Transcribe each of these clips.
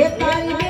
Epa,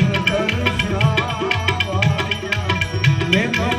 Hablemos.